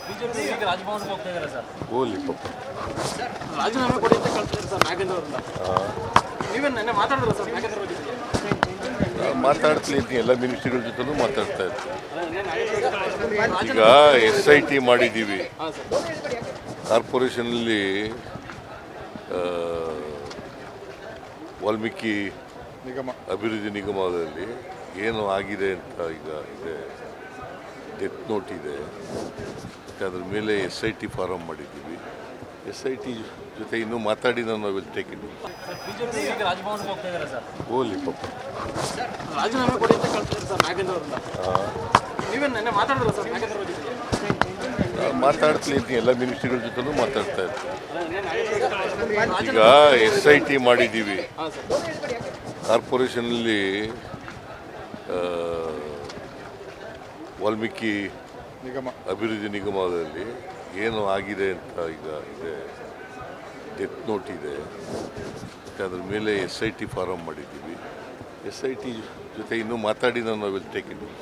BJP ಈಗ ರಾಜಭವನ್ಗೆ ಹೋಗ್ತಾ ಇದ್ದಾರೆ ಸರ್. ಹೋಗ್ಲಿ ಪಾಪ. ರಾಜೀನಾಮೆ ಕೊಡಿ ಅಂತ ಕಳ್ಸಿದ್ರು ಸರ್ ನಾಗೇಂದ್ರ ಅವರನ್ನ ನೀವೇ ನೆನ್ನೆ ಮಾತಾಡಿದ್ರು ಸರ್ ನಾಗೇಂದ್ರ ಅವ್ರ ಜೊತೆ ನಾನು ಮಾತಾಡ್ತೀನಿ ಇದ್ದೀನಿ ಎಲ್ಲ ಮಿನಿಸ್ಟ್ರಿಗಳ ಜೊತೆನೂ ಮಾತಾಡ್ತಾ ಇರ್ತೀನಿ ಈಗ ಎಸ್ ಐ ಟಿ ಮಾಡಿದ್ದೀವಿ. ಕಾರ್ಪೊರೇಷನಲ್ಲಿ ವಾಲ್ಮೀಕಿ ನಿಗಮ. ಅಭಿವೃದ್ಧಿ ನಿಗಮದಲ್ಲಿ ಏನು ಆಗಿದೆ ಅಂತ ಈಗ ಇದೆ. ಡೆತ್ ನೋಟ್ ಇದೆ. ಅದರ ಮೇಲೆ ಎಸ್ ಐ ಟಿ ಫಾರಮ್ ಮಾಡಿದ್ದೀವಿ. ಎಸ್ ಐ ಟಿ ಜೊತೆ ಇನ್ನೂ ಮಾತಾಡಿ ನಾನು ವಿಲ್ ಟೇಕ್ ಇಟ್ ಓಲಿ ಪಾಪ ಇದ್ದೀನಿ ಎಲ್ಲ ಮಿನಿಸ್ಟ್ರಿಗಳ ಜೊತೆನೂ ಮಾತಾಡ್ತಾ ಇರ್ತೀನಿ ಈಗ ಎಸ್ ಐ ಟಿ ಮಾಡಿದ್ದೀವಿ. ಕಾರ್ಪೊರೇಷನಲ್ಲಿ ವಾಲ್ಮೀಕಿ ನಿಗಮ. ಅಭಿವೃದ್ಧಿ ನಿಗಮದಲ್ಲಿ ಏನು ಆಗಿದೆ ಅಂತ ಈಗ ಇದೆ ಡೆತ್ ನೋಟ್ ಇದೆ. ಅದ್ರ ಮೇಲೆ ಎಸ್ ಐ ಟಿ ಫಾರಮ್ ಮಾಡಿದ್ದೀವಿ. ಎಸ್ ಐ ಟಿ ಜೊತೆ ಇನ್ನೂ ಮಾತಾಡಿ ನಾನು ವಿಲ್ ಟೇಕ್ ಇಟ್